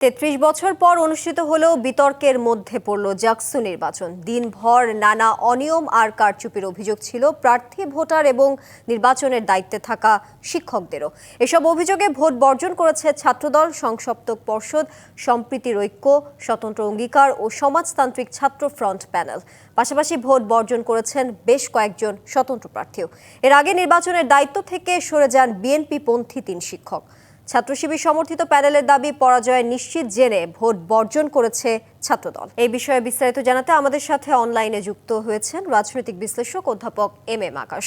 তেত্রিশ বছর পর অনুষ্ঠিত হলেও বিতর্কের মধ্যে পড়ল জাকসু নির্বাচন। দিনভর নানা অনিয়ম আর কারচুপির অভিযোগ ছিল প্রার্থী, ভোটার এবং নির্বাচনের দায়িত্বে থাকা শিক্ষকদেরও। এসব অভিযোগে ভোট বর্জন করেছে ছাত্রদল সংসপ্তক পর্ষদ, সম্প্রীতির ঐক্য, স্বতন্ত্র অঙ্গীকার ও সমাজতান্ত্রিক ছাত্র ফ্রন্ট প্যানেল। পাশাপাশি ভোট বর্জন করেছেন বেশ কয়েকজন স্বতন্ত্র প্রার্থীও। এর আগে নির্বাচনের দায়িত্ব থেকে সরে যান বিএনপি পন্থী তিন শিক্ষক। ছাত্র শিবির সমর্থিত প্যানেলের দাবি পরাজয় নিশ্চিত জেনে ভোট বর্জন করেছে ছাত্রদল। এই বিষয়ে বিস্তারিত জানাতে আমাদের সাথে অনলাইনে যুক্ত হয়েছেন রাজনৈতিক বিশ্লেষক অধ্যাপক এম এম আকাশ।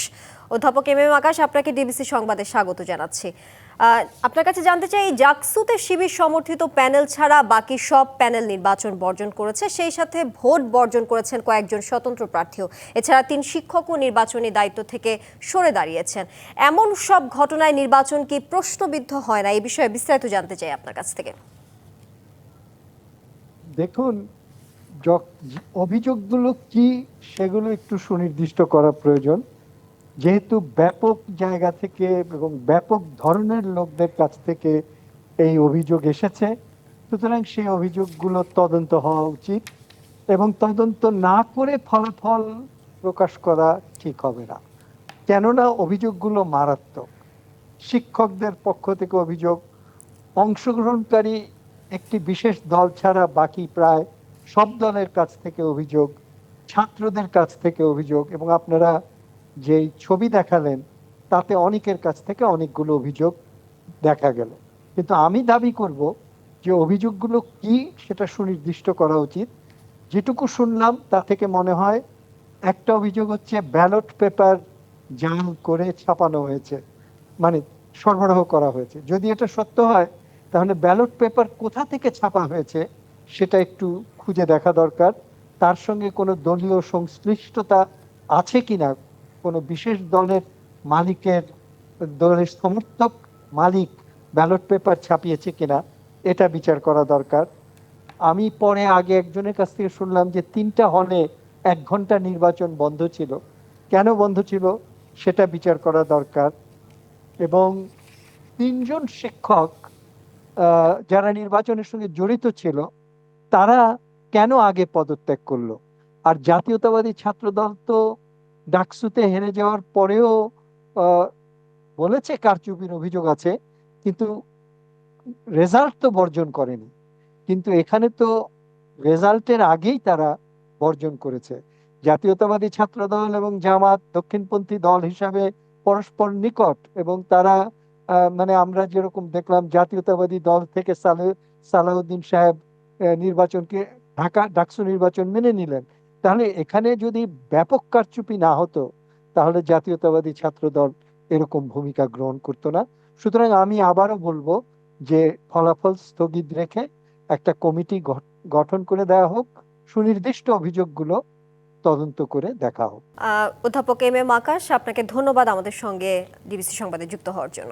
অধ্যাপক এম এম আকাশ, আপনাকে ডিবিসি সংবাদে স্বাগত জানাচ্ছি। আপনার কাছে জানতে চাই, জাকসুতে শিবির সমর্থিত প্যানেল ছাড়া বাকি সব প্যানেল নির্বাচন বর্জন করেছে, সেই সাথে ভোট বর্জন করেছেন কয়েকজন স্বতন্ত্র প্রার্থীও। এছাড়া তিন শিক্ষকও নির্বাচনী দায়িত্ব থেকে সরে দাঁড়িয়েছেন। এমন সব ঘটনায় নির্বাচন কি প্রশ্নবিদ্ধ হয় না, এই বিষয়ে বিস্তারিত জানতে চাই আপনার কাছ থেকে। দেখুন অভিযোগগুলো কি সেগুলো একটু সুনির্দিষ্ট করা প্রয়োজন। যেহেতু ব্যাপক জায়গা থেকে এবং ব্যাপক ধরনের লোকদের কাছ থেকে এই অভিযোগ এসেছে, সুতরাং সেই অভিযোগগুলো তদন্ত হওয়া উচিত এবং তদন্ত না করে ফলাফল প্রকাশ করা ঠিক হবে না। কেননা অভিযোগগুলো মারাত্মক। শিক্ষকদের পক্ষ থেকে অভিযোগ, অংশগ্রহণকারী একটি বিশেষ দল ছাড়া বাকি প্রায় সব দলের কাছ থেকে অভিযোগ, ছাত্রদের কাছ থেকে অভিযোগ এবং আপনারা যেই ছবি দেখালেন, তাতে অনেকের কাছ থেকে অনেকগুলো অভিযোগ দেখা গেল। কিন্তু আমি দাবি করব যে অভিযোগগুলো কি সেটা সুনির্দিষ্ট করা উচিত। যেটুকু শুনলাম, তা থেকে মনে হয় একটা অভিযোগ হচ্ছে ব্যালট পেপার জাল করে ছাপানো হয়েছে মানে সরবরাহ করা হয়েছে। যদি এটা সত্য হয় তাহলে ব্যালট পেপার কোথা থেকে ছাপা হয়েছে সেটা একটু খুঁজে দেখা দরকার। তার সঙ্গে কোনো দলীয় সংশ্লিষ্টতা আছে কি না কোনো বিশেষ দলের মালিকের, দলের সমর্থক মালিক ব্যালট পেপার ছাপিয়েছে কিনা, এটা বিচার করা দরকার। আমি পরে আগে একজনের কাছ থেকে শুনলাম যে তিনটা হলে এক ঘণ্টা নির্বাচন বন্ধ ছিল। কেন বন্ধ ছিল? সেটা বিচার করা দরকার। এবং তিনজন শিক্ষক যারা নির্বাচনের সঙ্গে জড়িত ছিল, তারা কেন আগে পদত্যাগ করল? আর জাতীয়তাবাদী ছাত্রদল তো ডাকসুতে হেরে যাওয়ার পরেও বলেছে কারচুপির অভিযোগ আছে, কিন্তু রেজাল্ট তো বর্জন করেনি। কিন্তু এখানে তো রেজাল্টের আগেই তারা বর্জন করেছে। জাতীয়তাবাদী ছাত্রদল এবং জামাত দক্ষিণপন্থী দল হিসাবে পরস্পর নিকট এবং তারা মানে আমরা যেরকম দেখলাম জাতীয়তাবাদী দল থেকে সালে- সালাউদ্দিন সাহেব নির্বাচনকে ঢাকা, ডাকসু নির্বাচন মেনে নিলেন। তাহলে এখানে যদি ব্যাপক কারচুপি না হতো, তাহলে জাতীয়তাবাদী ছাত্রদল এরকম ভূমিকা গ্রহণ করতো না। সুতরাং আমি আবারও বলব যে ফলাফল স্থগিত রেখে একটা কমিটি গঠন করে দেওয়া হোক, সুনির্দিষ্ট অভিযোগগুলো তদন্ত করে দেখা হোক। অধ্যাপক এম এম আকাশ, আপনাকে ধন্যবাদ আমাদের সঙ্গে ডিবিসি সংবাদে যুক্ত হওয়ার জন্য।